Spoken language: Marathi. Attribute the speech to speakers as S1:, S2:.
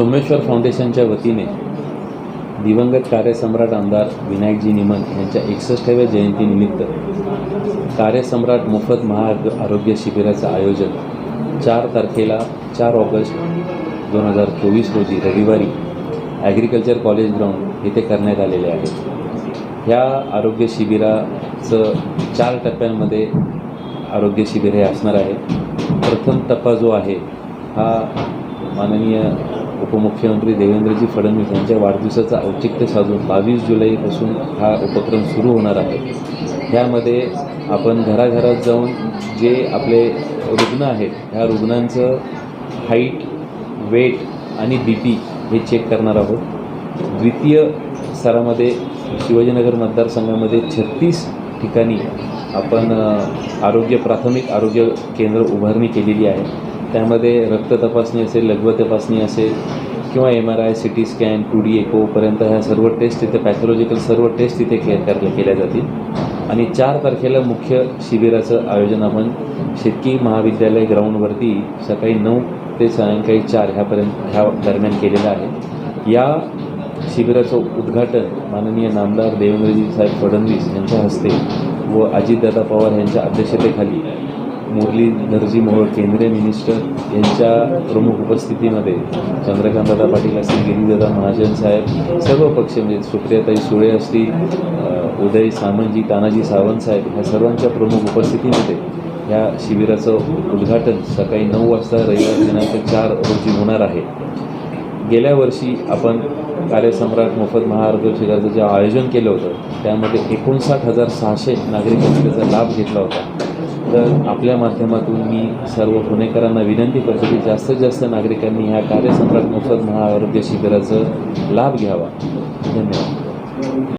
S1: सोमेश्वर फाउंडेशनच्या वतीने दिवंगत कार्यसम्राट आमदार विनायकजी निमन यांच्या एकसष्टाव्या जयंतीनिमित्त कार्यसम्राट मोफत महा आरोग्य शिबिराचं आयोजन चार तारखेला चार ऑगस्ट दोन हजार चोवीस रोजी रविवारी ॲग्रिकल्चर कॉलेज ग्राउंड येथे करण्यात आलेले आहे. ह्या आरोग्य शिबिराचं चार टप्प्यांमध्ये आरोग्य शिबिर हे असणार आहे. प्रथम टप्पा जो आहे हा माननीय उपमुख्यमंत्री देवेंद्रजी फडणवीस यांच्या वाढदिवसाचं औचित्य साधून बावीस जुलैपासून हा उपक्रम सुरू होणार आहे. ह्यामध्ये आपण घराघरात जाऊन जे आपले रुग्ण आहेत ह्या रुग्णांचं हाईट वेट आणि बी पी हे चेक करणार आहोत. द्वितीय स्तरामध्ये शिवाजीनगर मतदारसंघामध्ये छत्तीस ठिकाणी आपण आरोग्य प्राथमिक आरोग्य केंद्र उभारणी केलेली आहे. त्यामध्ये रक्त तपासणी असेल लघव तपासणी असेल किंवा M R I C T scan two D एकोपर्यंत ह्या सर्व टेस्ट तिथे पॅथॉलॉजिकल सर्व टेस्ट तिथे के केल्या जातील. आणि चार तारखेला मुख्य शिबिराचं आयोजन आपण शेतकी महाविद्यालय ग्राउंडवरती सकाळी नऊ ते सायंकाळी चार ह्यापर्यंत ह्या दरम्यान केलेलं आहे. या शिबिराचं उद्घाटन माननीय नामदार देवेंद्रजी साहेब फडणवीस यांच्या हस्ते व अजितदादा पवार यांच्या अध्यक्षतेखाली मुरलीधरजी मोहोळ केंद्रीय मिनिस्टर यांच्या प्रमुख उपस्थितीमध्ये चंद्रकांतदादा पाटील असतील गिरीदादा महाजन साहेब सर्व पक्ष म्हणजे सुप्रियाताई सुळे असतील उदय सामंतजी तानाजी सावंत साहेब ह्या सर्वांच्या प्रमुख उपस्थितीमध्ये ह्या शिबिराचं उद्घाटन सकाळी नऊ वाजता रविवार दिनांक चार रोजी होणार आहे. गेल्या वर्षी आपण कार्यसम्राट मोफत महाआरोग्य शिबिराचं जे आयोजन केलं होतं त्यामध्ये एकोणसाठ हजार सहाशे नागरिकांनी त्याचा लाभ घेतला होता. तर आपल्या माध्यमातून मी सर्व पुणेकरांना विनंती करतो की जास्तीत जास्त नागरिकांनी ह्या कार्यसम्राट मोफत महाआरोग्य शिबिराचा लाभ घ्यावा. धन्यवाद.